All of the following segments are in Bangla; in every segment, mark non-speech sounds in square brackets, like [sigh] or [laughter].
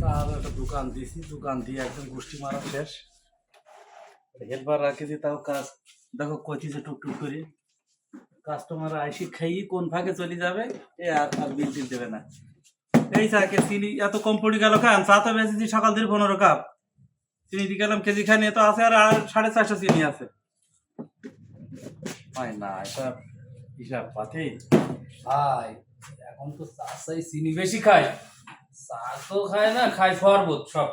চার একটা দোকান দিয়েছি, দোকান দিয়ে একদম গোষ্ঠী মারা শেষ। হেল্পার রাখেছি তাও কাজ, দেখো কচিছে টুকটুক করে। কাস্টমার আইসি খাইয়ে কোন ফাঁকে চলে যাবে, এ আর আর বিল টিল দেবে না। এই চাকে চিনি এত কম পড়ে গেল খান চা তো বেঁচেছি সকাল থেকে পনেরো কাপ। চিনি দিয়ে গেলাম কেজি খাই নিয়ে তো আছে আর সাড়ে চারশো চিনি আছে। হয় না, এটা হিসাব পাতে। ভাই, এখন তো চা চাই, চিনি বেশি খায়। তো খায় না, খায় শরবত সব।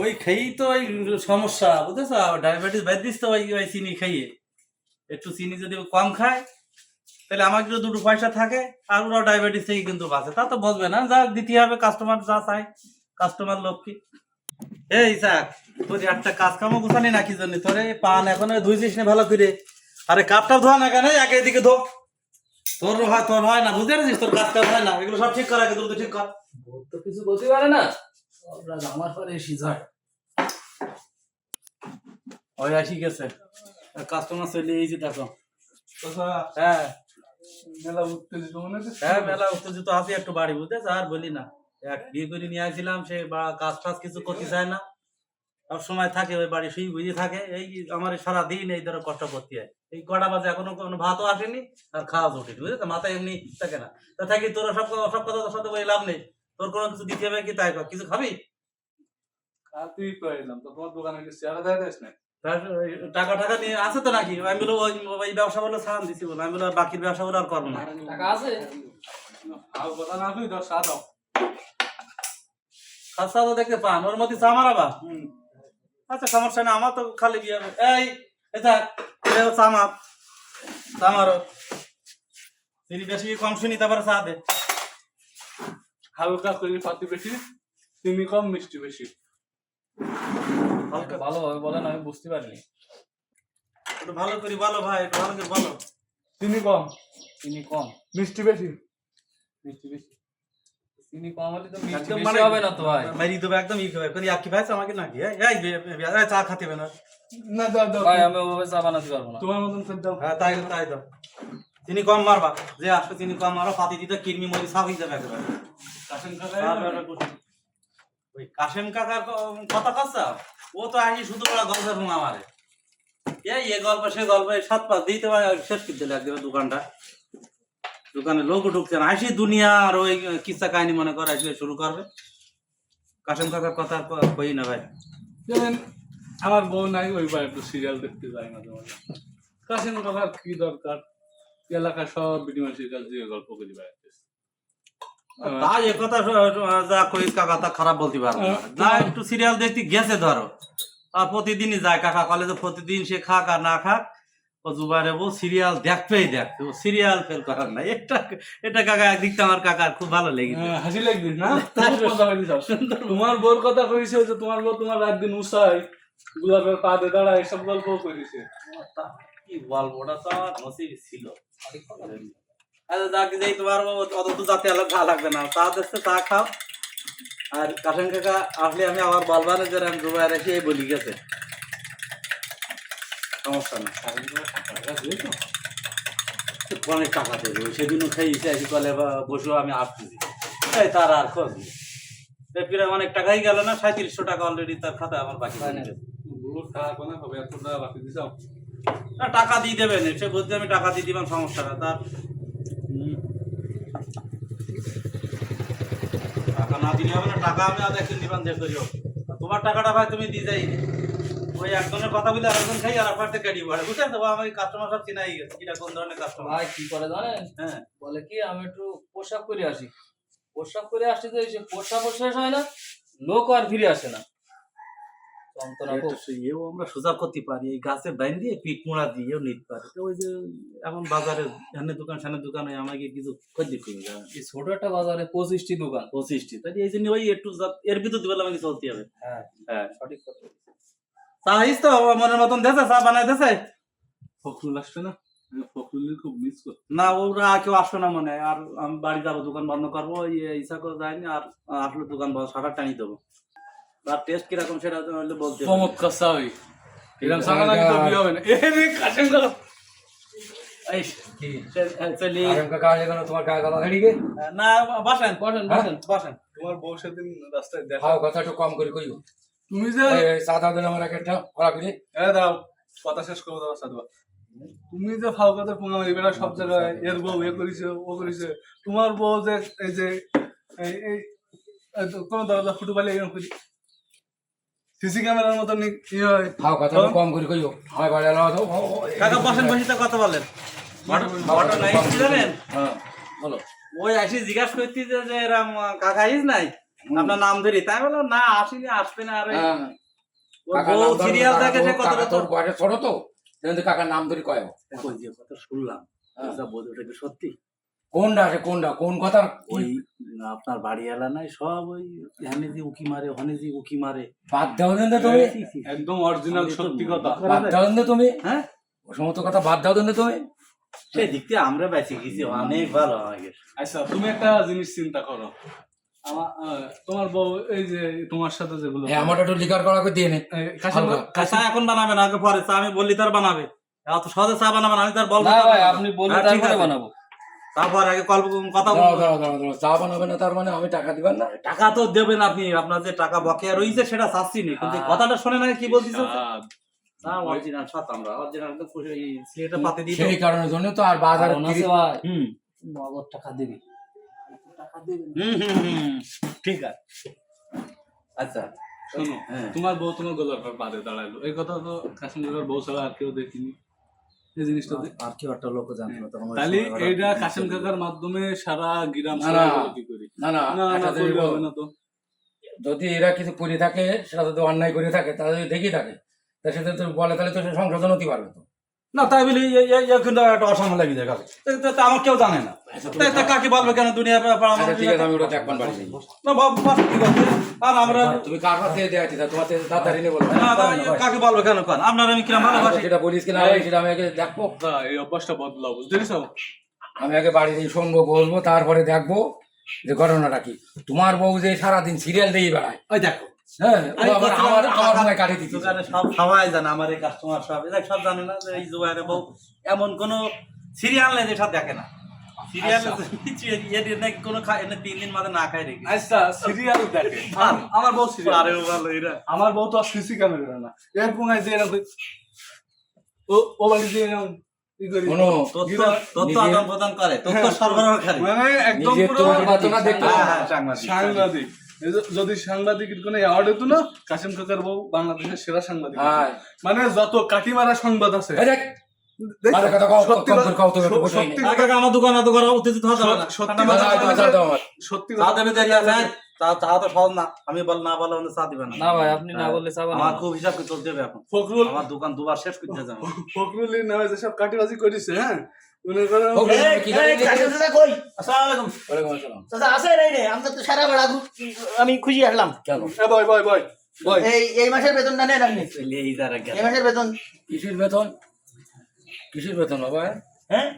ওই খেয়েই তো ওই সমস্যা, বুঝেছ? ডায়াবেটিস বাদ দিস তো ওই চিনি খাইয়ে। একটু চিনি যদি কম খায়, তাহলে আমার একটু দুটো পয়সা থাকে, আর ওরা ডায়াবেটিস থেকে কিন্তু বাঁচে। তা তো বলবে না, যা দিতে হবে কাস্টমার যা চাই কাস্টমার লক্ষ্মী এই চাক তোর একটা কাজ কামও গুছানি না কি জন্য? তোরে পান এখন ধুইছিস না ভালো করে। আরে কাপটা ধোয়া না কেন? একে দিকে ধো। তোর হয় তোর হয় না, বুঝতে পারছিস? তোর কাজ কাজ হয় না, এগুলো সব ঠিক কর আগে দ্রুত ঠিক কর। ভোর তো কিছু বলতে পারে না। সব রাগ আমার পরে এসে যায় ওই আসি গেছে কাস্টমার চলে এই যে দেখো হ্যাঁ। মেলা উত্তেজিত মনে হ্যাঁ মেলা উত্তেজিত আছি একটু বাড়ি আর বলি না। এক বিয়ে করে নিয়ে আসছিলাম সে বা কাজ টাজ কিছু করতে চায় না। সব সময় থাকে ওই বাড়ি শুই বুঝে থাকে। এই আমার সারা দিন এই ধরো কষ্ট করতে হয়। এই কটা বাজে এখনও কোনো ভাতও আসেনি আর খাওয়া ওঠেনি বুঝলি মাথায় এমনি থাকে না। তা থাকি তোরা সব কথা- সব কথা তোর সাথে বলে লাভ নেই। তোর কোনো কিছু দিতে হবে কি তাই কর। কিছু খাবি? আর তুই কইলাম তো তোমার দোকানে কি চেহারা দেয় দেশ না টাকা টাকা নিয়ে আছে তো নাকি? আমি বলো ওই ব্যবসা বলে ছাড়ান দিছি বলে আমি বলো বাকির ব্যবসা বলে আর করব না। টাকা আছে? আর কথা না তুই দশ সাত দাও খাসা তো দেখতে পান ওর মধ্যে চা মারাবা? আচ্ছা সমস্যা না আমার তো খালি বিয়ে হবে। এই এটা এটা চা মাপ চা বেশি কম শুনি তারপরে চা দে। হালকা করে পাতি বেশি চিনি কম মিষ্টি বেশি। হালকা ভালোভাবে বলেন আমি বুঝতে পারিনি। একটু ভালো করি বলো ভাই একটু ভালো করে বলো। চিনি কম। চিনি কম। মিষ্টি বেশি। মিষ্টি বেশি। চিনি কম হলে তো মিষ্টি বেশি মানে হবে না তো ভাই? মারি দেবে একদম ই খাবে করি আকি ভাই আমাকে এই এই চা খাতে হবে না। না দাও দাও। ভাই আমি ওভাবে চা বানাতে পারব না। তোমার মতন করে দাও। হ্যাঁ তাই তাই দাও। চিনি কম মারবা। যে আসবে চিনি কম মারো পাতি দিতে কিরমি মরি সাফ হয়ে যাবে একেবারে। ওই কাশেম কাকার কথা কাজটা ও তো আসি শুধু বড় গল্পের রুম আমারে। এই এ গল্প সে গল্প সাত পাঁচ দিতে পারে শেষ করে দিলে একদিন দোকানটা। দোকানে লোক ঢুকছে না। আসি দুনিয়া আর ওই কিসা কাহিনী মনে করে আসলে শুরু করবে। কাশেম কাকার কথা কই না ভাই? যেমন আমার বউ নাই ওই একটু সিরিয়াল দেখতে যায় মাঝে মাঝে। কাশেম কাকার কি দরকার? এলাকার সব বিনিময় সিরিয়াল দিয়ে গল্প করে বেড়াচ্ছে তা এ কথা শ- শ- যা কইস কাকা তা খারাপ বলতে পারব না। একটু সিরিয়াল দেখতে গেছে ধরো। আর প্রতিদিনই যায় কাকা কলেজে প্রতিদিন সে খাক আর না খাক ও জুবাইরে বউ সিরিয়াল দেখবেই দেখবে ও সিরিয়াল ফেল করার না এটা এটা কাকা আমার কাকার খুব ভালো লেগেছে। হ্যাঁ, হাসি লাগবে না? [laughs] তোমার বোর কথা কইছে যে তোমার বউ তোমার রাত দিন উসাই গোলাপের পা দিয়ে দাঁড়ায় এসব গল্প কইছে। কি ওটা তো আমার ছিল। আচ্ছা যাকে যাই তোমার অত তো যাতে আলাদা ভালো লাগবে না। দিচ্ছে চা খাও। আর কাশেম কাকা আসলে আমি আবার বলবার যে আমি এসে এই বলি গেছে। সমস্যা না। অনেক টাকা দেবে সেদিনও খাইছে এসে কলে বসেও আমি আসতেছি। এই তার আর খোঁজ নেই। প্রায় অনেক টাকাই গেল না সাঁত্রিশশো টাকা অলরেডি তার খাতায় আমার বাকি হবে? এত টাকা বাকি দিছাও না টাকা দিয়ে দেবেন সে বলতে আমি টাকা দিয়ে দিবেন সমস্যা না তার টাকা না দিলে হবে না টাকা আমি আদায় করে দিবেন যাও। তোমার টাকাটা ভাই তুমি দিয়ে যাই ওই একজনের কথা বলে আরেকজন খাই আর আপনার থেকে পড়ে বুঝতে পারছ আমার কাস্টমার সব চিনাই গেছে কিটা কোন ধরনের কাস্টমার ভাই কি করে জানেন? হ্যাঁ। বলে কি আমি একটু পোশাক করে আসি। পোশাক করে আসতে তো এসে পোশাক শেষ হয় না লোক আর ফিরে আসে না। যন্ত্রণা খুব। এটা আমরা সোজা করতে পারি। এই গাছে বাইন দিয়ে পিট মোড়া দিয়েও নিতে পারি। তো ওই যে এখন বাজারে এখানে দোকান দোকানে আমাকে কিছু খদ্দি করে যায় এই ছোট একটা বাজারে পঁচিশটি দোকান। পঁচিশটি। তাই এই জন্য ওই একটু এর ভিতর দিবে আমাকে চলতে হবে। হ্যাঁ হ্যাঁ। সঠিক কথা। তো মনের মতন দেছে চা বানাই দেছে ফখরুল আসবে না? ফখরুলের খুব মিস করি। না ওরা কেউ আসবে না মনে হয়। আর আমি বাড়ি যাব দোকান বন্ধ করব ইচ্ছা করে যায়নি আর আসলে দোকান বন্ধ সারা টানি দেবো। টেস্ট কীরকম সেটা বলতে এরকম তো বিয়ে হবে না। এ রে কাশেম গলা দাঁড়িয়ে না বসেন বসেন? বসেন বসেন। তোমার বউ সেদিন রাস্তায় দেখা খাও কথা একটু কম করে কইও। তুমি যে এই সাদা দিন আমার একটা করা। করে দাও কথা শেষ করে দাও সাধু তুমি যে ফাও কথা পুঙ্গা মারি বেড়া সব জায়গায় এর বউ এ করেছে ও করেছে। তোমার বউ যে এই যে এই এই এই কোনো দরজা ফুটু পালে এরকম করি। সিসি ক্যামেরার মতন ই- ই হয়। খাও কথা কম করে কইও। আমার বাড়ি আলো তো। কাকা বসেন বসিতে কথা বলেন। ঘটনা কি জানেন? হ্যাঁ বলো। ওই আসি জিজ্ঞাসা করতে যে যে এরম কাকা আইস নাই? আপনার নাম ধরি। তাই বললাম না আসিনি আসবে না আর। ওই হ্যাঁ ধরো, সিরিয়াল দেখে সে কত তোর বয়সে ছোট তো? কাকার নাম ধরে কয় ওই যে কথা শুনলাম হ্যাঁ। যা বলতে ওটা কি সত্যি? কোনটা আছে কোনটা? কোন কথা ওই আপনার বাড়ি এলা নাই সব ওই যে উকি মারে যে উকি মারে। বাদ দাও দেন তুমি। একদম অরিজিনাল সত্যি কথা। বাদ দাও দেন তুমি। হ্যাঁ? ও সমস্ত কথা বাদ দাও দেন তুমি। সেই দিক থেকে আমরা বেঁচে গেছি অনেক ভালো আমাকে আচ্ছা তুমি একটা জিনিস চিন্তা করো। আমার তোমার বউ এই যে তোমার সাথে যেগুলো হ্যাঁ আমার একটু লিকার করা করে দিয়ে নে। এই কাশিম হালকা। চা এখন বানাবে না আগে পরে চা আমি বললি তার বানাবে। এত সহজে চা বানাবে না আমি তার বলব। আপনি বললে হ্যাঁ, ঠিক তারপরে আছে। বানাবো। তারপর আগে কল্প কথা চা বানাবে না তার মানে আমি টাকা দিবেন না? টাকা তো দেবেন আপনি আপনার যে টাকা বকেয়া রয়েছে সেটা চাচ্ছি নি কিন্তু হ্যাঁ। কথাটা শুনে না কি বলছিস। সেই কারণের জন্য তো আর বাজার নগদ টাকা দিবি। টাকা হুম হুম, হুম। ঠিক আছে। আচ্ছা শোনো হ্যাঁ। তোমার বউ তোমার গলার পর বাদে দাঁড়াইলো। এই কথা তো কাশিম কাকার বউ ছাড়া আর কেউ দেখিনি। এই জিনিসটা দেখ- আর কেউ একটা লোক জানতো না তোমার তাহলে এইটা কাশিম কাকার মাধ্যমে সারা গ্রাম না, না। কি করি না। হবে না তো যদি এরা কিছু করে থাকে সেটা যদি অন্যায় করে থাকে তারা যদি দেখি থাকে তা সেটা তো বলে তাহলে তো সংশোধন হতে পারবে তো না তাই বলি কিন্তু একটা অসামান্য লাগে যায় আমার কেউ জানে না। তাই তা কাকে বলবে কেন দুনিয়া ব্যাপার আমার আচ্ছা ঠিক আছে আমি ওটা দেখবার বাড়ি না বাবা বাস ঠিক আছে। আর আমরা তুমি কার কাছে দেওয়া আছে তোমার তাড়াতাড়ি নিয়ে বলো। না, না, কাকে বলবে কেন কেন? আপনার আমি কিরম ভালোবাসি? সেটা বলিস কিনা আমি সেটা আমি আগে দেখব। তা এই অভ্যাসটা বদলাও আমি আগে বাড়ি দিয়ে শুনব বলব তারপরে দেখব যে ঘটনাটা কি। তোমার বউ যে সারাদিন সিরিয়াল দিয়ে বেড়ায়। ওই দেখো। হ্যাঁ আবার আমার যে আমার সময় কাটিয়ে দিচ্ছে সব সবাই জানে আমার এই কাস্টমার সব এরা সব জানে না যে এই জুয়ারে বউ এমন কোন সিরিয়াল নেই যেসব দেখে না। সিরিয়াল নাকি কোনো খায় না তিন দিন মাঝে না খায় রেখে। আচ্ছা সিরিয়াল দেখে। [laughs] আমার বউ সিরিয়াল আরে ভালো এরা আমার বউ তো আর সিসি ক্যামেরা না। এর পুঙ্গায় দিয়ে এরকম ও ও বাড়ি দিয়ে এরকম ই করি শোনো তথ্য তথ্য আদান প্রদান করে তথ্য সরবরাহকারী মানে একদম পুরো তো নির্বাচন না দেখতে হ্যাঁ, হ্যাঁ, সাংবাদিক। সাংবাদিক যদি সাংবাদিকের কোনো অ্যাওয়ার্ড হতো না কাশিম কাকার বউ বাংলাদেশের সেরা সাংবাদিক হ্যাঁ। মানে যত কাটিমারা সংবাদ আছে আমি বল না বলে চা দিবে না। না ভাই আপনি না বললে আমার খুব হিসাব চলতে হবে এখন। ফখরুল আমার দোকান দুবার শেষ করতে যাব ফখরুলের নামে যেসব কাটিবাজি করেছে হ্যাঁ? আমি খুশি আসলাম। বয় এই এই মাসের বেতনটা নেন আপনি। এই মাসের বেতন। কিসের বেতন? কিসের বেতন বাবা? হ্যাঁ?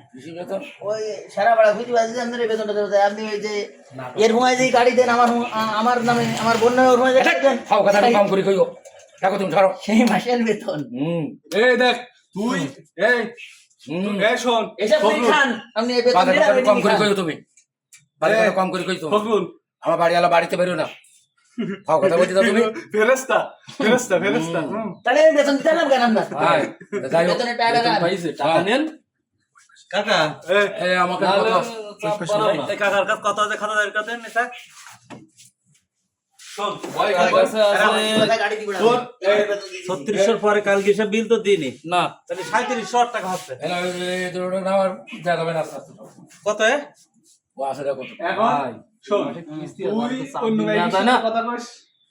ওই সারা বেড়া খুশি বাজে আপনার এই বেতনটা দেবো। আপনি ওই যে এর হুমায় যে গাড়ি দেন আমার আমার নামে আমার বোন নামে ওর হুমায় যে গাড়ি খাও কথা কম করে কইও। দেখো তুমি সেই মাসের বেতন। হুম। এই দেখ তুই এই শোন কম করে কইও তুমি। কম করে আমার বাড়ি আলা বাড়িতে বেরো না। খাও কথা বলছি তুমি। ফেরেস্তা ফেরেস্তা ফেরেস্তা তাহলে বেতন দিতে কেন আমরা? হ্যাঁ যাই হোক। টাকা পাইছে টাকা। নেন। কাকা এই, এই আমাকে কথা কাকার কাছে আছে খাতা কাছে ছত্রিশশোর পরে কালকে সে বিল তো দিইনি না। তাহলে সাঁত্রিশশো টাকা হচ্ছে। কত এ? ও আসে দেখো তো। এখন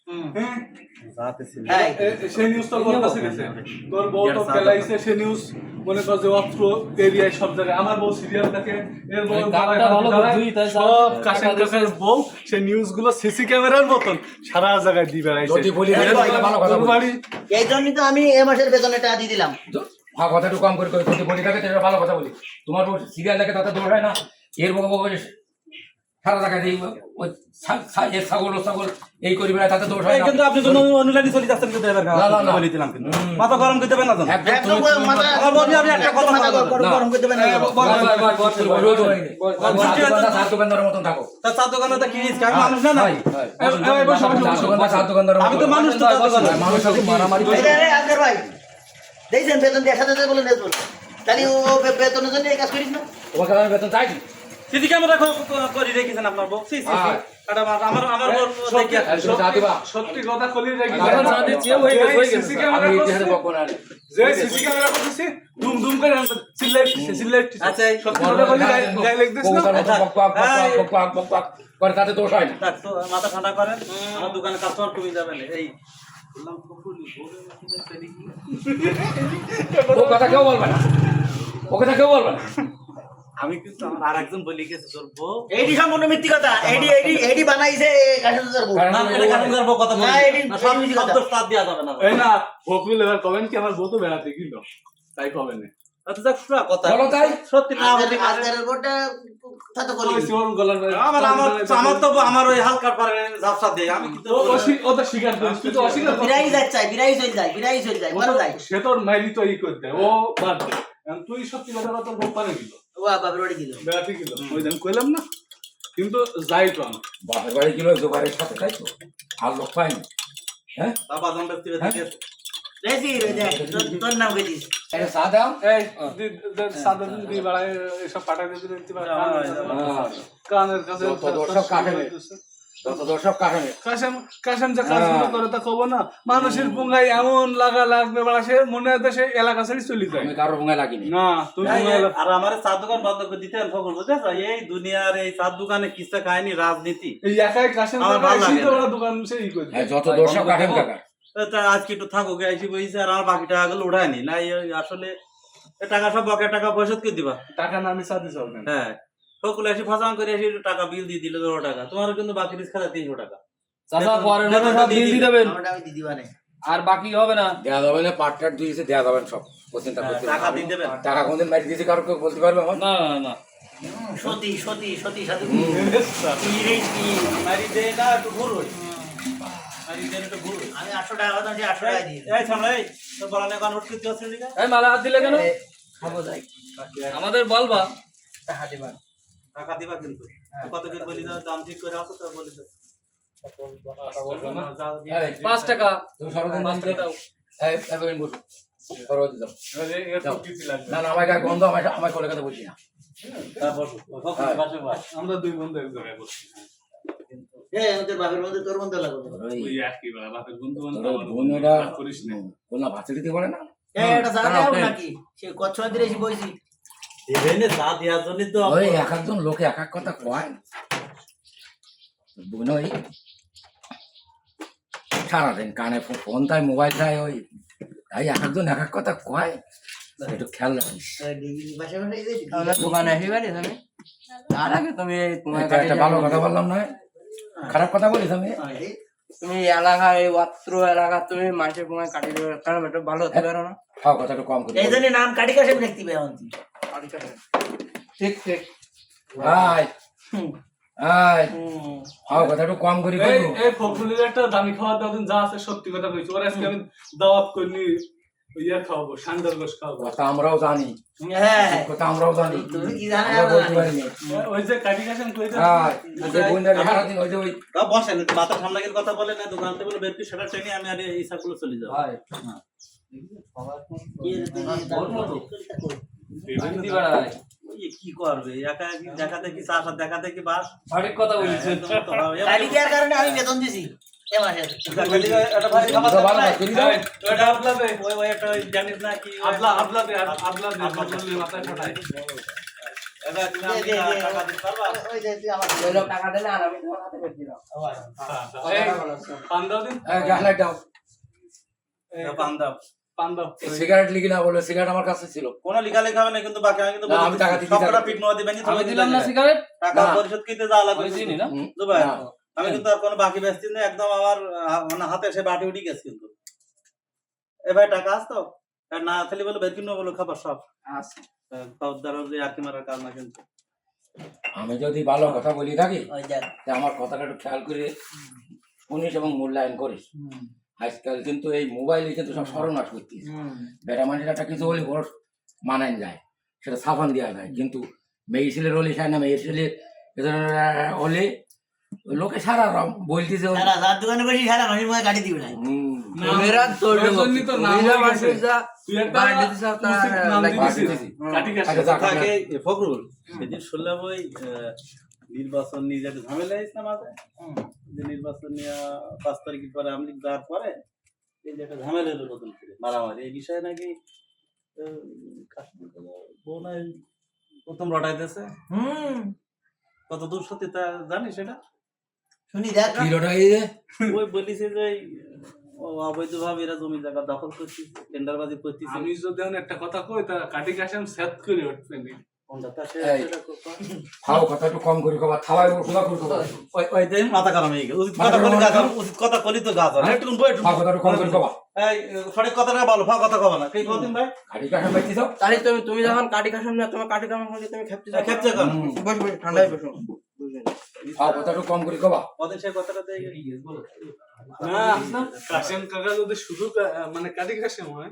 হ্যাঁ? হ্যাঁ এ- এ- সেই গেছে। তোর বউ তো খেলাইছে সে নিউজ মনে কর যে এরিয়ায় সব জায়গায়। আমার বউ সিরিয়াল থাকে এর বউ সব বউ নিউজগুলো সিসি ক্যামেরার মতন সারা জায়গায় দিয়ে বেড়াইছে এই জন্যই তো আমি এই মাসের বেতনের টাকা দিয়ে দিলাম। হ্যাঁ কথা একটু কম করে বলি থাকে ভালো কথা বলি। তোমার বউ সিরিয়াল দেখে তাতে দৌড়ায় না? এর বউ সারা জায়গায় এই ওই ছাগল ও ছাগল এই করি বেড়ায় তাতে দোষ হয় কিন্তু আপনি কোনো অনুলানি চলে যাচ্ছেন কিন্তু এবার না, না, না। বলে দিলাম কিন্তু মাথা গরম করতে পারেন না? একদম মাথা আপনি একটা কথা মাথা গরম- করতে পারেন না। বল, বল, বল, বল, বল, বল, রোজ হয়নি। বল, আর বল, চা দোকানদার চা দোকানদারের মতন থাকো তা চা দোকানে তো কি? আমি মানুষ না না হয়, হয়। এই, এই, বসো, বসো, চা বসো। দোকানদার আমি তো। মানুষ তো চা দোকানে হ্যাঁ, মানুষ মারামারি ভাই দেখছেন বেতন দিয়ে একসাথে বলে নেস বলে তাহলে ও বেতনের জন্য এই কাজ করিস না তোমাকে আমি বেতন চাইছি সিসি ক্যামেরা করে রেখেছেন আপনার বউ। হ্যাঁ। আমার আমার আমার সত্যি- কথা হয়ে হয়ে। যে সিসি ক্যামেরা করতেছি দুম দুম করে আচ্ছা, সত্যি কথা গায়ে লাগতেছ না হ্যাঁ, তাতে দোষ হয় না মাথা ঠান্ডা করেন আমার দোকানে কাস্টমার কমে যাবে না এই? ও কথা কেউ বলবে না ও কথা কেউ বলবে না আমি কিন্তু আমার আর একজন বলি গেছে তোর বউ। এইটি সম্পূর্ণ মিথ্যি কথা। বানাইছে না, এটা কথা না, এটি- সব এটি কথা। দোষ তার দেওয়া যাবে না। এই না বকুল এবার কবেন কি? আমার বউ তো বেড়াতে গেল। তাই না? আচ্ছা, আমার ওই হালকার পারে ঝাপসা দেয়। আমি কিন্তু স্বীকার। বিরাই যায় বিরাই চলে যায় বিরাই চলে যায় ও বলো তো- যায় সে তোর মাইরি তো ই করতে। ও বাদ তুই সত্যি কথা তোর পারে গেল। ও বাড়ি বেড়াতে গেল। ওই কইলাম না কিন্তু যাই তো বাড়ি গেল জোগাড়ের সাথে তাই তো? আর লোক পাইনি হ্যাঁ? বাবা ব্যক্তি তোর- নাম কে দিস? এটা এই সাদা এসব পাঠাতে দিলে কানের কাছে- হ্যাঁ। কানের কাছে দর্শক হ্যাঁ। মানুষের পুঙ্গায় এমন লাগা লাগবে বেড়া সে মনে হয় সে এলাকা ছেড়ে চলে যায়। লাগিনি না। আর আমার চা দোকান বন্ধ করে দিতে সকল বুঝেছ? এই দুনিয়ার এই চা দোকানে কিসা কাহিনী রাজনীতি? এই একাই কাশেম দোকান করে হ্যাঁ, যত দর্শক কাকা। তো আজকে একটু বইছে আর আমার বাকি টাকাগুলো উঠায়নি। না আসলে টাকা সব বকের টাকা পরিশোধ করে দিবা। টাকা না আমি সাথে হ্যাঁ। সকলে এসে করে এসে টাকা বিল দিয়ে দিল দুশো টাকা। তোমার কিন্তু বাকি রিস্ক খাতা তিনশো টাকা। চাচা পরের মতো সব বিল দিয়ে দেবেন আমি আর বাকি হবে না? যাবে না পাট টাট দিয়েছে যাবে সব। না। টাকা দিয়ে দেবেন। টাকা কোনদিন মারি দিয়েছে কারও কেউ বলতে পারবে না না না। সতী সতী সতী সাধু মারি দে না একটু হই ঘুর আমি আটশো টাকা কথা আটশো টাকা দিয়ে দিই। এই সামনে এই তো বলানে কনভার্ট করতে হচ্ছে দিকে এই মালা হাত দিলে কেন? খাব যাই। আমাদের বলবা। টাকা দিবা টাকা দিবা কিন্তু। কত কি বলি দাও দাম ঠিক করে আসো তো বলি দিয়ে এই, দিও। পাঁচ টাকা। পাঁচ টাকা দাও। তো লাগবে। না না আমার গন্ধ বলছি না। দুই বন্ধু এক জায়গায় বসছি না। দিতে পারে না। নাকি? সে দিয়ে এসে বইছি এখানে দেওয়ার জন্যই তো ওই এক একজন লোকে এক এক কথা কয়। বোন ওই সারাদিন কানে ফোন তাই মোবাইল তাই ওই তাই এক একজন এক এক কথা কয়। একটু খেয়াল রাখিস। দোকানে আসি তুমি? তার আগে তুমি তোমার একটা ভালো কথা বললাম না খারাপ কথা বলিস আমি? তুমি এলাকা এই অত্র এলাকা তুমি মাসে কাটি দেবে কারণ এটা ভালো হতে পারো না। হ্যাঁ কথা একটু কম করে এই জন্য নাম কাটি কাশে দেখতে পাই এখন তুই। ঠিক। ঠিক ভাই। আয়। কথা একটু কম করি এই করব একটা দামি যা আছে সত্যি কথা বলছি ওরা আজকে আমি দাওয়াত করিনি ইয়ে খাওয়াবো সান্ডার গোস খাওয়াবো কথা আমরাও জানি হ্যাঁ কথা আমরাও জানি তুমি কি জানো আমরা বলতে পারিনি ওই যে কাটি কাছেন কইতে আয় যে বোনটা সারাদিন ওই যে ওই তা বসেন মাথা ঠান্ডা করে কথা বলে না দোকান থেকে বলে বের করে সেটা ট্রেনে আমি আর এই সাকুলো চলে যাব। কি রে তুই ওর মতো। এই দিদি বেড়ায় ওই কি করবে? একা একই দেখাতে কি চাষ আর দেখাতে কি বাস। সঠিক কথা বলেছে। একদম তো হবে। কাটি দেওয়ার কারণে আমি বেতন দিছি। যে সিগারেট লিখি না বলে সিগারেট আমার কাছে ছিল। কোনো লিখা লেখা হবে না কিন্তু বাকি আমি কিন্তু আমি দিচ্ছি, টাকা দিতে সবকটা যাব। পিট নোয়া দিবেন আমি দিলাম না সিগারেট? টাকা। পরিশোধ করতে যাওয়া লাগবে। না? দুবাই। না। আমি কিন্তু আর কোনো বাকি বেচছি না একদম আমার মানে হাতে এসে বাটি উঠি গেছে কিন্তু। এ ভাই টাকা আসতো না থাকলে বলে বের কিনো বলো খাবার সব। আমি যদি ভালো কথা বলি থাকি আমার কথাটা একটু খেয়াল করে শুনিস এবং মূল্যায়ন করিস। আজকাল কিন্তু এই মোবাইলে কিন্তু সব সর্বনাশ করতিস বেটা মানুষের একটা কিছু হলে ওর মানান যায় সেটা সাবান দেওয়া যায়। কিন্তু মেয়ে ছেলের হলে চায় না মেয়ে ছেলে হলে লোকে সারা রকম বলতেছে সারা রাত দোকানে বসে সারা মাসের মধ্যে কাটি দিবে না হুম, তোর তো নাম মানুষ যা তুই একটা গাড়ি দিতে চাও তা উচিত নাম লাগে। দিয়েছিস। দিয়েছি। কাটি কাশি। আচ্ছা, ফখরুল সেদিন শুনলাম ওই নির্বাচন নিয়ে যে ঝামেলা হয়েছে না যে নির্বাচন নিয়ে পাঁচ তারিখের পরে আমলি পরে এই যে একটা ঝামেলা হলো নতুন করে মারামারি। এই বিষয়ে নাকি প্রথম রটাইতেছে হুম। কত দূর সত্যি তা জানিস সেটা? শুনি দেখ কি লোটা এই ওই বলিছে যে অবৈধভাবে এরা জমি জায়গা দখল করতেছে টেন্ডারবাজি করতেছে। আমি যদি একটা কথা কই তা কাটি সেট করে কথা মাথা গরম হয়ে গেল উচিত তো গাছ সঠিক কথাটা বলো কবা না। তুমি তুমি যখন কাটি না তোমার কাটি করে তুমি খেপতে কেন? বস বস ঠান্ডায় বসো। খাও কথা কম করে কবা। ওদের সেই কথাটা না কাশেম কাকা যদি শুধু মানে কাটি কাশেম হয়।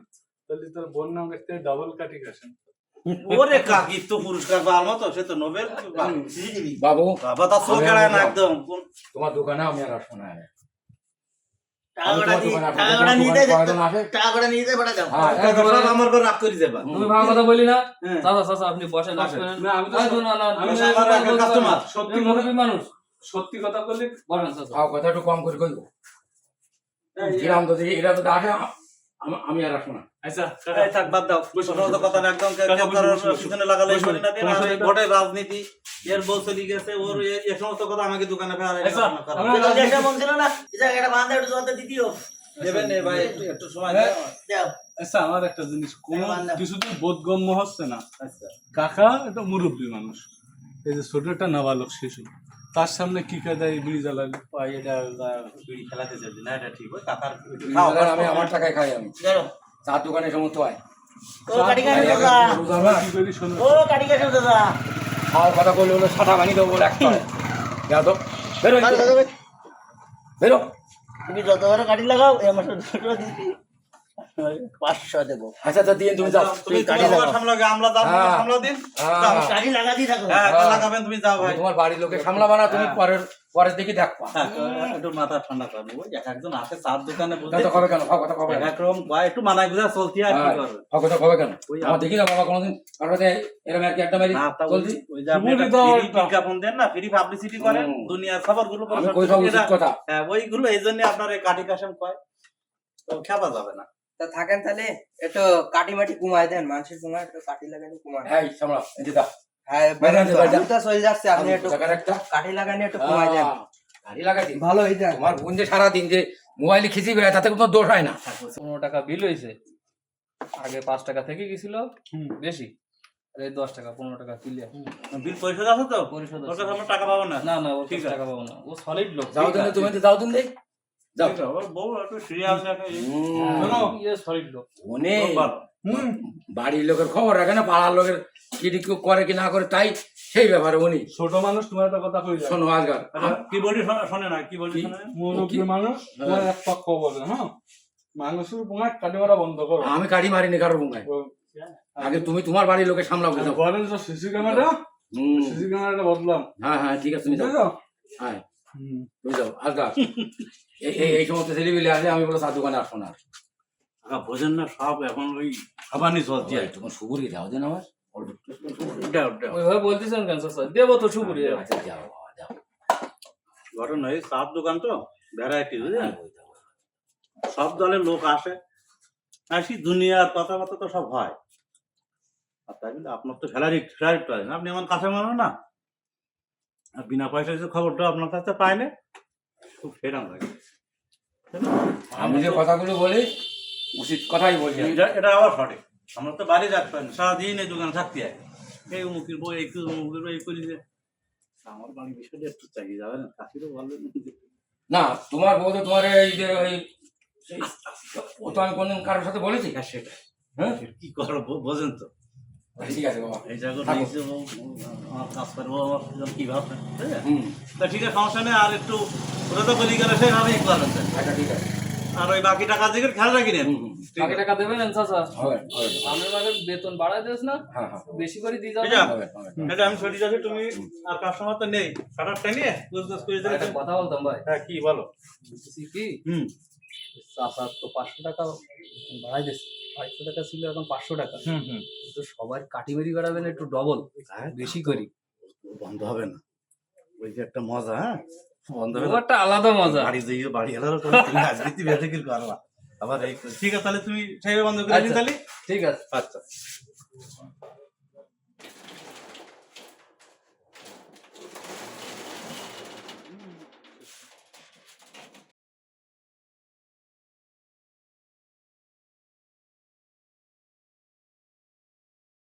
তাহলে তোর বোন নাম রাখতে ডাবল কাটি কাশেম। ওরে কাকি তো পুরস্কার পাওয়ার মতো সে তো নোবেল বাবু বাবা তো চোখ এড়ায় না। একদম। তোমার দোকানে আমি আর আসব না। সত্যি কথা- মানুষ। সত্যি কথা বললি? একটু কম করে কইব। এরা যদি আসে আম- আর আসব না। আচ্ছা থাক বাদ দাও। কথা একদম। পিছনে লাগালে রাজনীতি এর বউ চলে গেছে ওর এ- সমস্ত কথা আমাকে দোকানে আচ্ছা, মন ছিল না? একটু দেবেন ভাই একটু সময় হ্যাঁ। দাও। আচ্ছা আমার একটা জিনিস। কোন কিছুতে বোধগম্য হচ্ছে না। আচ্ছা। কাকা একটা মুরব্বী মানুষ। এই যে ছোট একটা নাবালক শিশু। তার সামনে কি কায়দায় বিড়ি জ্বালালি ওই এটা বিড়ি খেলাতে যাবি না এটা ঠিক ওই কাকার আমি আমার টাকায় খাই আমি। ধরো। চার দোকানে সমস্ত হয়। ও কাটি কাটি খাই, দাদা এখন রোজা মাস। কি করি শোনো। ও কাটি কাটি দাদা খাওয়ার কথা বললে হলো সাদা বানি দেবো বলে একটা। যাও বেরো। বেরো। তুমি যত বড় কাটি লাগাও দুটো দিবি। পাঁচশো দেবো। আচ্ছা আচ্ছা দিয়ে তুমি যাও। তুমি তোমার লাগাও। সামলাবে আমরা যাব হ্যাঁ। সামলা দিন। হ্যাঁ। যাও। কাটি থাকো। হ্যাঁ হ্যাঁ। লাগাবেন তুমি যাও ভাই। তোমার বাড়ির লোকে সামলাবা না তুমি পরের পরের দিকে দেখবা একটু মাথা ঠান্ডা একজন আসে চার দোকানে কথা কবে কেন? কথা কবে? এক কেন এক রকম কয়, একটু মানায় বুঝা চলতি আর কি করবে। কথা কবে কেন? আমার দেখি না বাবা কোনোদিন এরকম আর কি একটা মারি। না, তা চলছি ওই- যে আপনি বিজ্ঞাপন দেন না ফ্রি পাবলিসিটি করেন দুনিয়ার খবরগুলো কথা? হ্যাঁ ওইগুলো এই জন্য আপনার এই কাটি কাশেম কয়। তো খেপা যাবে না। তা থাকেন তাহলে একটু কাটি মাটি কুমায় দেন মানুষের কুমায় একটু কাটি লাগানি কুমায় সামলা এই যে হ্যাঁ বাইরে আনতে, বাইরে আমি তো চলে যাচ্ছে আপনি একটু কাটি লাগানি একটু কুমায় দেন। আহ, লাগাই ভালো হয়ে যায় বোন যে সারাদিন যে মোবাইলে খিচি বেড়ায় তাতে কোনো দোষ হয় না। পনেরো টাকা বিল হয়েছে। আগে পাঁচ টাকা থেকে গেছিল বেশি। আর এই দশ টাকা পনেরো টাকা ক্লিয়ার বিল পরিশোধ আছে তো? পরিশোধ টাকা পাবো না। না না ও টাকা পাবো না। ও সলিড লোক। যাও তুমি তো যাও দিন বাড়ির লোকের খবর রাখে না পাড়ার লোকের কি করে কি না করে তাই সেই ব্যাপারে উনি। ছোট মানুষ তোমার একটা কথা কই শোনো আজকাল আচ্ছা, কি বলি শোনে- না কি বলি? মানুষ তোমার এক পক্ষ বলে হ্যাঁ? মানুষের তোমার কাটি মারা বন্ধ করো। আমি কাড়ি মারিনি কারোর মুখায় ও, আগে তুমি তোমার বাড়ির লোকে সামলাও আর যাও ঘরের যে সিসি ক্যামেরা সিসি ক্যামেরাটা বদলাম হ্যাঁ হ্যাঁ ঠিক আছে তুমি যাও। হ্যাঁ এই- এই- এই সমস্ত ছেলেপিলে আসে আমি বলো দোকানে আসব না। কাকা বোঝেন না সব এখন ওই চলছে। তোমার দাও দেন আমার দাও। ওইভাবে বলতেছেন কেন স্যার? দেবো তো শুকুরি আচ্ছা, যাও যাও। ঘটনা এই দোকান তো ভ্যারাইটি বুঝলেন? সব দলের লোক আসে। আসি দুনিয়ার কথাবার্তা তো সব হয়। আর তাই আপনার তো স্যালারি স্যালারি আপনি আমার কাছে মানুষ না? আর বিনা পয়সায় যে খবরটা আপনার কাছে পায় না খুব সেরাম লাগে। আমি যে কথাগুলো বলি উচিত কথাই আমি। এটা এটা আবার সঠিক। আমরা তো বাড়ি রাখতে পারি না। সারাদিন এই দোকানে থাকতে হয়। এই মুখির বই এই মুখির বই এই করি যে। আমার বাড়ি বিষয়টা একটু চাই যাবে না কাকিরও বলবেন না। তোমার বউ তো তোমার এই যে ওই ও তো আমি কোনদিন কারোর সাথে বলেছি? হ্যাঁ সেটা হ্যাঁ? কি করো বোঝেন তো। ঠিক আছে বাবা। এই জায়গা নিয়েছে আমার কাজ করব আমার কি ভাববে ঠিক আছে? হুম। তা ঠিক আছে সমস্যা নেই আর একটু ওটা তো বলি গেলে সেইভাবেই করবেন স্যার। আচ্ছা ঠিক আছে। আর ওই বাকি টাকা দিকে খেয়াল রাখি নেন হুম হুম বাকি টাকা দেবেন চাচা হবে হবে সামনের মাসে বেতন বাড়াই দিস না? হ্যাঁ হ্যাঁ। বেশি করে দিয়ে যাবে এটা আমি সরি যাচ্ছি তুমি আর কাস্টমার তো নেই। নিয়ে বুঝতে করে দিলে কথা বলতাম ভাই। হ্যাঁ কি বলো? কি? হুম। চাচা তো পাঁচশো টাকা বাড়াই পাঁচশো টাকা ছিল এখন পাঁচশো টাকা। হুম হুম। তো সবার কাটিমেরি করাবেন একটু ডবল বেশি করি। বন্ধ হবে না। ওই যে একটা মজা হ্যাঁ? বন্ধ হবে একটা আলাদা মজা। বাড়ি যাইও বাড়ি এলারও তুমি আজকে তুই বেঁচে কি করবা? আবার ঠিক আছে তাহলে তুমি সেইভাবে বন্ধ করে দিন আচ্ছা। তাহলে। ঠিক আছে। আচ্ছা।